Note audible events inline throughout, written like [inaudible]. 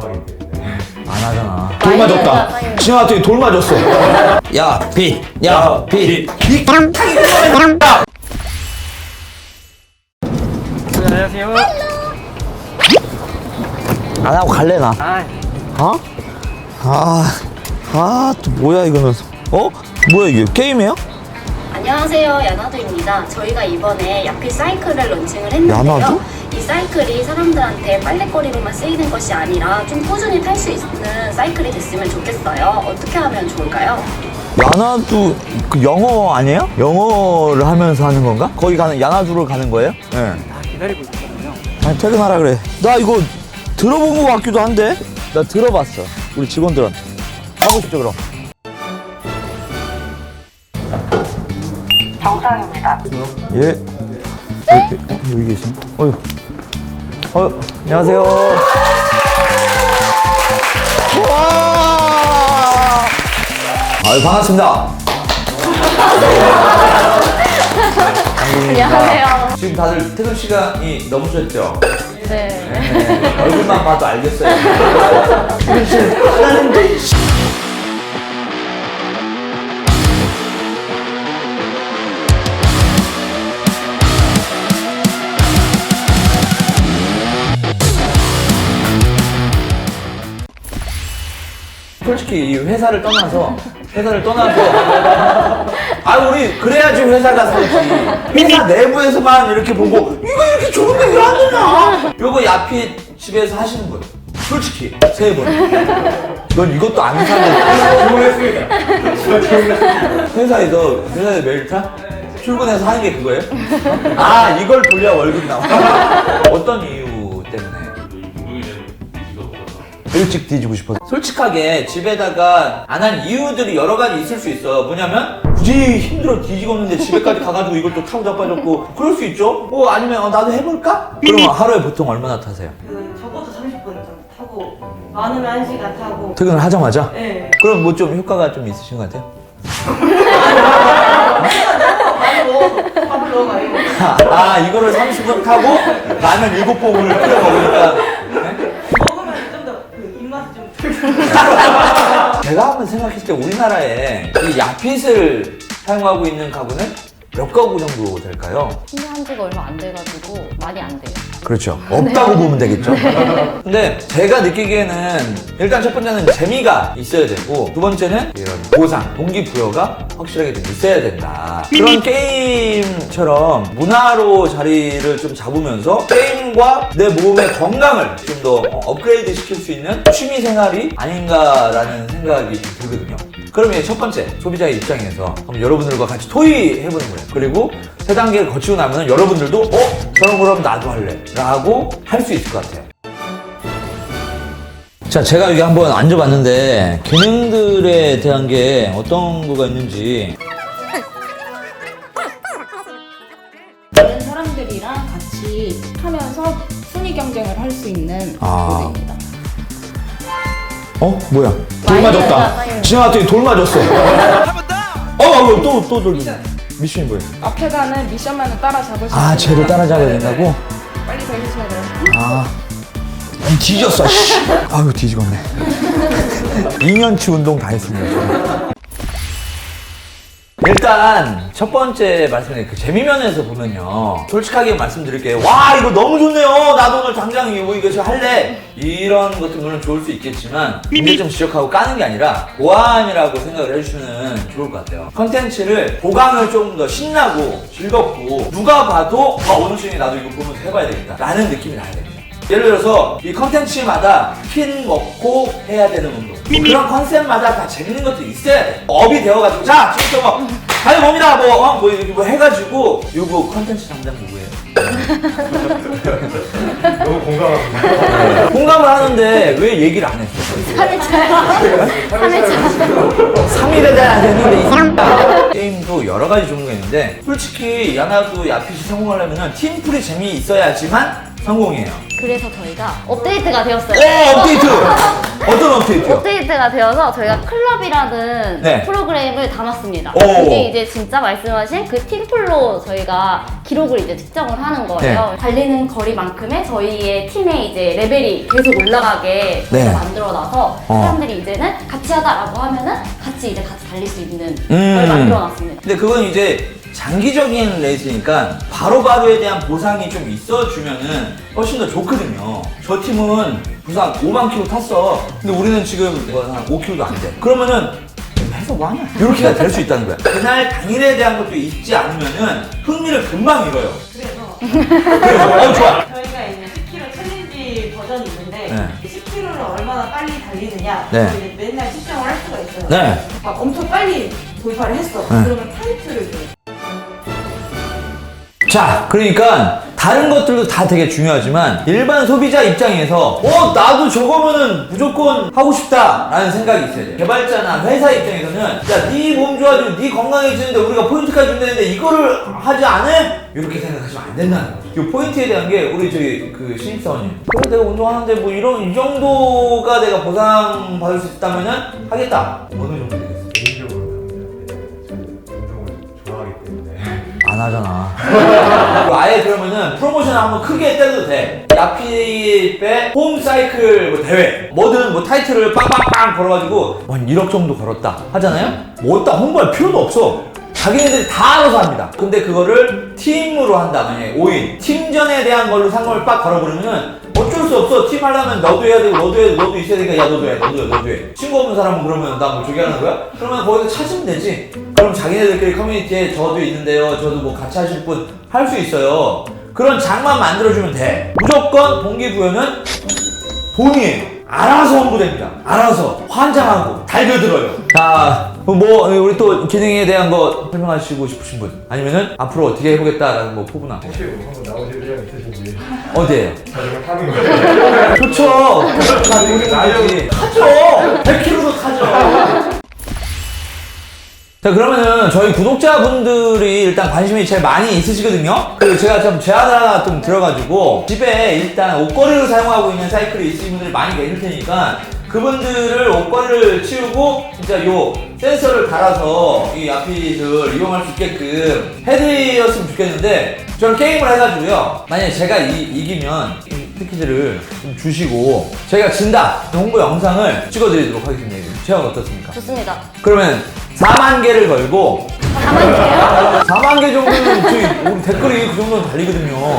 좋아하기 때문에 안 하잖아. 돌 맞았다. 쌓이는 지나갔더니 돌 맞았어. 야, 비. 야, 비. 비. 안녕하세요. 안 하고 갈래, 나. 아, 어? 아, 아, 또 뭐야, 이거는. 어? 뭐야, 이게? 게임이에요? 안녕하세요 야나두입니다 저희가 이번에 야피 사이클을 런칭을 했는데요 야나두? 이 사이클이 사람들한테 빨래거리로만 쓰이는 것이 아니라 좀 꾸준히 탈 수 있는 사이클이 됐으면 좋겠어요 어떻게 하면 좋을까요? 야나두, 그 영어 아니에요? 영어를 하면서 하는 건가? 거기 가는, 야나두를 가는 거예요? 예. 다 기다리고 있거든요. 아니, 퇴근하라 그래. 나 이거 들어본 것 같기도 한데? 나 들어봤어. 우리 직원들한테. 하고 싶죠, 그럼? 정상입니다 예. 여기, 어, 여기 계시네. 어휴. 어, 안녕하세요. 와! 아유, 반갑습니다. 안녕하세요 지금 다들 퇴근 시간이 넘으셨죠? 네 네, 얼굴만 봐도 알겠어요. 솔직히 이 회사를 떠나서 회사를 떠나서. 아 우리 그래야지 회사가 살지. 회사 내부에서만 이렇게 보고 이거 이렇게 좋은데 왜 안 되냐? 요거 야피 집에서 하시는 분. 솔직히 세분넌 이것도 안 사는 주문했습니다. 회사에서 회사에 매일 타? 출근해서 하는 게 그거예요? 아 이걸 돌려 월급 나와. 어떤 이유 때문에 일찍 뒤지고 싶어서 솔직하게 집에다가 안 한 이유들이 여러 가지 있을 수 있어 뭐냐면 굳이 힘들어 뒤지겠는데 집에까지 가가지고 이걸 또 타고 자빠졌고 그럴 수 있죠 뭐 아니면 어, 나도 해볼까? 그러면 하루에 보통 얼마나 타세요? 그 적어도 30분 정도 타고 많으면 1시간 타고 퇴근을 하자마자? 네. 그럼 뭐 좀 효과가 좀 있으신 것 같아요? 밥을 먹어 밥을 넣어가요 아 이거를 30분 타고 라면 7봉을 끓여 먹으니까 네? 먹으면 좀 더 그 입맛이 좀 [laughs] 제가 한번 생각했을 때 우리나라에 이 야핏을 사용하고 있는 가구는 몇 가구 정도 될까요? 신고한 지가 얼마 안 돼가지고 많이 안 돼요 그렇죠. 없다고 보면 되겠죠. 근데 제가 느끼기에는 일단 첫 번째는 재미가 있어야 되고 두 번째는 이런 보상, 동기부여가 확실하게 좀 있어야 된다. 그런 게임처럼 문화로 자리를 좀 잡으면서 게임과 내 몸의 건강을 좀 더 업그레이드 시킬 수 있는 취미 생활이 아닌가라는 생각이 좀 들거든요. 그럼 이제 첫 번째 소비자의 입장에서 한번 여러분들과 같이 토의해보는 거예요. 그리고 세 단계를 거치고 나면 여러분들도 어? 저런 그럼 나도 할래 라고 할 수 있을 것 같아요. 자, 제가 여기 한번 앉아봤는데 기능들에 대한 게 어떤 거가 있는지 다른 사람들이랑 같이 하면서 순위 경쟁을 할 수 있는 아. 모드입니다. 어? 뭐야? 돌 마이너스가 맞았다. 지나갔더니 돌 맞았어. 어, 또, 또 돌. 미션이 뭐예요? 앞에 가는 미션만을 따라잡으시면 아, 쟤를 따라잡아야 된다고? 빨리 달리셔야 돼요. 아. 아니, 뒤졌어, 씨. 아유, 뒤지겠네. 2년치 운동 다 했습니다. 일단 첫 번째 말씀에 그 재미 면에서 보면요. 솔직하게 말씀드릴게요. 와 이거 너무 좋네요. 나도 오늘 당장 이거 이거 저 할래. 이런 것도 물론 좋을 수 있겠지만 문제점 지적하고 까는 게 아니라 보완이라고 생각을 해주시면 좋을 것 같아요. 컨텐츠를 보강을 좀더 신나고 즐겁고 누가 봐도 아 오늘 중에 나도 이거 보면서 해봐야 되겠다. 라는 느낌이 나야 됩니다. 예를 들어서 이 컨텐츠마다 핀 먹고 해야 되는 운동. 뭐 그런 컨셉마다 다 재밌는 것들이 있어야 돼. 업이 되어가지고 자 지금부터 뭐 다들 봅니다 뭐, 어, 뭐, 이렇게 뭐 해가지고 요거 컨텐츠 담당 누구예요? [laughs] 너무 공감합니다. 공감을 하는데 왜 얘기를 안 했어? 3일차요 3일차 3일에 대한 됐는데 이 X야. 게임도 여러 가지 종류가 있는데 솔직히 야나도 야핏이 성공하려면 팀플이 재미 있어야지만 성공이에요 그래서 저희가 업데이트가 되었어요 오 업데이트! 어떤 업데이트요? 업데이트가 되어서 저희가 클럽이라는 네. 프로그램을 담았습니다. 오. 그게 이제 진짜 말씀하신 그 팀플로 저희가 기록을 이제 측정을 하는 거예요. 네. 달리는 거리만큼의 저희의 팀의 이제 레벨이 계속 올라가게 네. 만들어놔서 어. 사람들이 이제는 같이 하자라고 하면은 같이 이제 같이 달릴 수 있는 음. 걸 만들어놨습니다. 근데 그건 이제 장기적인 레이스니까 바로바로에 대한 보상이 좀 있어주면은 훨씬 더 좋거든요. 저 팀은 부상 5만 킬로 탔어. 근데 우리는 지금 이거 한 5킬로도 안 돼. 그러면은 해서 뭐하냐? 이렇게가 될 수 있다는 거야. 그날 당일에 대한 것도 있지 않으면은 흥미를 금방 잃어요. 그래서 그래서 어 좋아. 저희가 이제 10km 챌린지 버전이 있는데 네. 10km를 얼마나 빨리 달리느냐 네. 이제 맨날 측정을 할 수가 있어요. 네. 막 엄청 빨리 돌파를 했어. 그러면 타이틀을 줘요. 자, 그러니까 다른 것들도 다 되게 중요하지만 일반 소비자 입장에서 어 나도 저거면은 무조건 하고 싶다라는 생각이 있어야 돼. 개발자나 회사 입장에서는 야네 몸 좋아지고 네 건강해지는데 우리가 포인트까지 준다는데 이거를 하지 않아? 이렇게 생각하시면 안 된다는 거죠. 이 포인트에 대한 게 우리 저기 그 신입사원님 그래 내가 운동하는데 뭐 이런 이 정도가 내가 보상 받을 수 있다면은 하겠다. 어느 정도 되겠어? 안 하잖아. 아예 그러면은 프로모션 한번 크게 때려도 돼. 야피배 홈사이클 뭐 대회 뭐든 뭐 타이틀을 빵빵빵 걸어가지고 한 1억 정도 걸었다 하잖아요? 뭐 어디다 홍보할 필요도 없어. 자기네들이 다 알아서 합니다. 근데 그거를 팀으로 한다. 만약에 5인. 팀전에 대한 걸로 상금을 빡 걸어버리면은 수 없어. 팀 하려면 너도 해야 되고, 너도 해야 되고, 너도 있어야 되니까, 야, 너도 해, 너도 해, 너도 해. 친구 없는 사람은 그러면 나뭐 저기 하는 거야? 그러면 거기서 찾으면 되지. 그럼 자기네들끼리 커뮤니티에 저도 있는데요. 저도 뭐 같이 하실 분 할 수 있어요. 그런 장만 만들어주면 돼. 무조건 동기부여는 돈이에요. 알아서 홍보됩니다. 알아서 환장하고 달겨들어요. 자, 뭐 우리 또 기능에 대한 거 설명하시고 싶으신 분 아니면은 앞으로 어떻게 해보겠다라는 뭐 포부나 혹시 뭐 한번 나오실 의향 있으신지 어디에요? 자전거 타는 거예요. [laughs] 좋죠. 타죠. 타죠. 100km도 타죠. 자 그러면은 저희 구독자분들이 일단 관심이 제일 많이 있으시거든요. 그 제가 좀 제안을 하나 좀 들어가지고 집에 일단 옷걸이로 사용하고 있는 사이클이 있으신 분들이 많이 계실 테니까 그분들을 옷걸이를 치우고 진짜 요 센서를 달아서 이 앞이를 이용할 수 있게끔 해드렸으면 좋겠는데 저는 게임을 해가지고요. 만약에 제가 이, 이기면 이 패키지를 좀 주시고 저희가 진다 홍보 영상을 찍어드리도록 하겠습니다. 제가 어떻습니까? 좋습니다. 그러면 4만 개를 걸고 4만 개요? 4만 개 정도는 저희 우리 댓글이 그 정도는 달리거든요.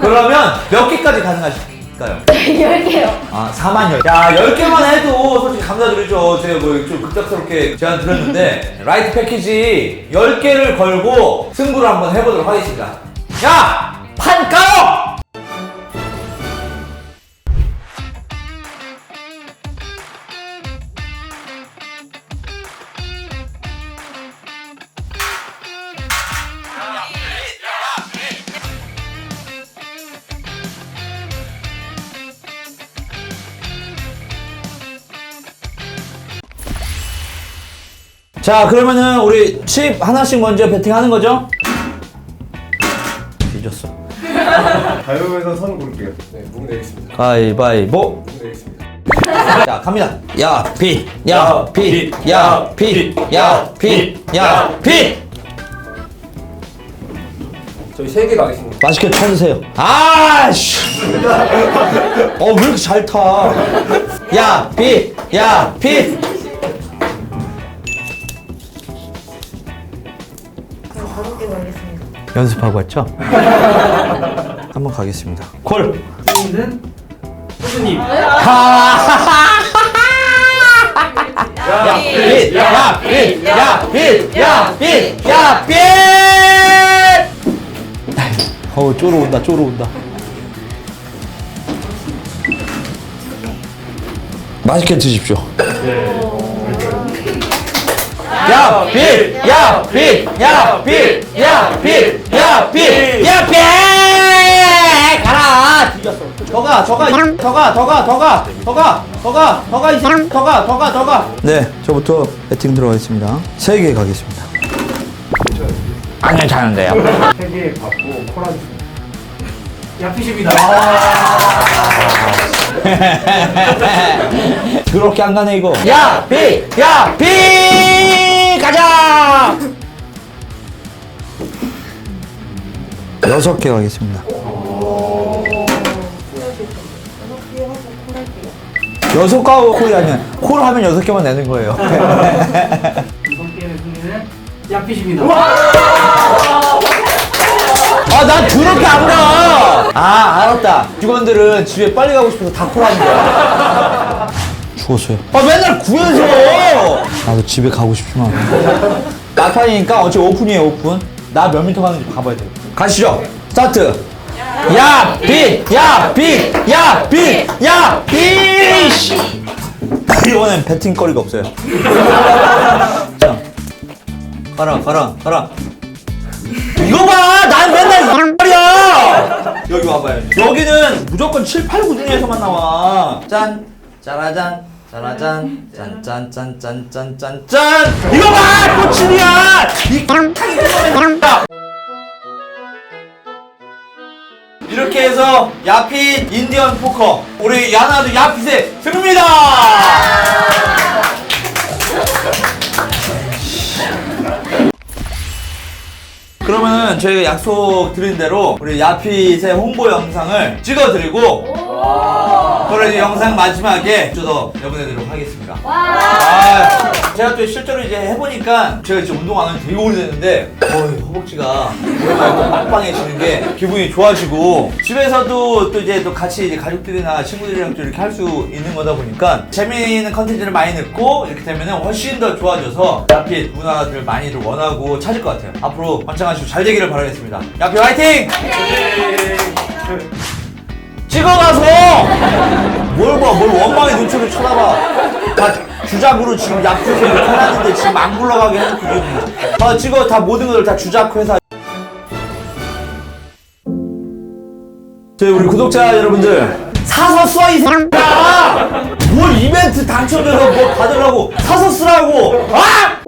그러면 몇 개까지 가능하실까요? 10개요. [laughs] 아, 4만 열. 야, 10개만 해도 솔직히 감사드리죠. 제가 뭐 좀 급작스럽게 제안 드렸는데, [laughs] 라이트 패키지 10개를 걸고 승부를 한번 해보도록 하겠습니다. 야! 판 까요! 자, 그러면은 우리 칩 하나씩 먼저 배팅하는 거죠? 뒤졌어. [laughs] 가요에서 선 고를게요. 네, 목 내겠습니다. 가위바위보. 목 내겠습니다. 자, 갑니다. 야, 피, 야, 피, 야, 피, 야, 피, 야, 피. 저희 세 개 가겠습니다. 맛있게 쳐주세요. 아, 씨. 어, 왜 이렇게 잘 타? 야, 피, 야, 피. 연습하고 왔죠? 한번 가겠습니다. 콜. 있는 호수님. 야, 빛! 야, 빛! 야, 빛! 야, 빛! 야, 빛! 어우, 쫄아온다, 쫄아온다. 맛있게 드십시오. 야, 빛! 야, 빛! 야, 빛! 야, 빛! 야, 빛! 야, 빛! 가라! 더 가, 더 가, 이더 가, 더 가, 더 가, 더 가, 더 가, 더 가, 이더 가, 더 가, 더 가. 네, 저부터 배팅 들어가겠습니다. 세 개 가겠습니다. 안 괜찮은데요? 세개 받고 코란 야피십니다. 그렇게 안 가네 이거 야! 비! 야! 비! 가자! 여섯 개 가겠습니다 여섯 가 콜이 아니야 콜 하면 여섯 개만 내는 거예요 이번 게임의 승리는 약빛입니다. 아, 난 그렇게 안 가! 아, 알았다. 직원들은 집에 빨리 가고 싶어서 다 콜하는 거야. [laughs] 죽었어요. 아, 맨날 구해서! 나도 집에 가고 싶지만. 막판이니까 어차피 오픈이에요, 오픈. 나 몇 미터 가는지 봐봐야 돼. 가시죠. 스타트. 야, 빛! 야, 빛! 야, 빛! 야, 빛! 씨. 이번엔 배팅거리가 없어요. [laughs] 자, 가라, 가라, 가라. 이거 봐! 난 맨날 말이야! 여기 와봐요. 여기는 무조건 7, 8, 9 중에서만 나와. 짠, 짜라잔, 짜라잔, 짠, 짠, 짠, 짠, 짠, 짠, 짠! 이거 봐! 또 7이야! 이 [laughs] 이렇게 해서 야핏 인디언 포커 우리 야나도 야핏의 승리입니다! [laughs] 그러면은 저희가 약속 드린 대로 우리 야핏의 홍보 영상을 찍어드리고 그리고 이제 영상 마지막에 좀더 내보내드리도록 하겠습니다. 아, 제가 또 실제로 이제 해보니까 제가 지금 운동 안한지 되게 오래됐는데 어이 허벅지가 오랜만에 빵빵해지는 게 기분이 좋아지고 집에서도 또 이제 또 같이 이제 가족들이나 친구들이랑 또 이렇게 할 수 있는 거다 보니까 재미있는 컨텐츠를 많이 넣고 이렇게 되면은 훨씬 더 좋아져서 야핏 문화들 많이들 원하고 찾을 것 같아요. 앞으로 번창하시고 잘 되기를 바라겠습니다. 야핏 화이팅! 찍어가서 뭘 봐, 뭘 원망의 눈초리를 쳐다봐. 다 주작으로 지금 약속을 해놨는데 지금 안 굴러가게 해놓고 지금. 다 찍어, 다 모든 것을 다 주작 회사. 저희 우리 구독자 여러분들 사서 써이 새끼야! 뭘 이벤트 당첨돼서 뭐 받으라고 사서 쓰라고! 아!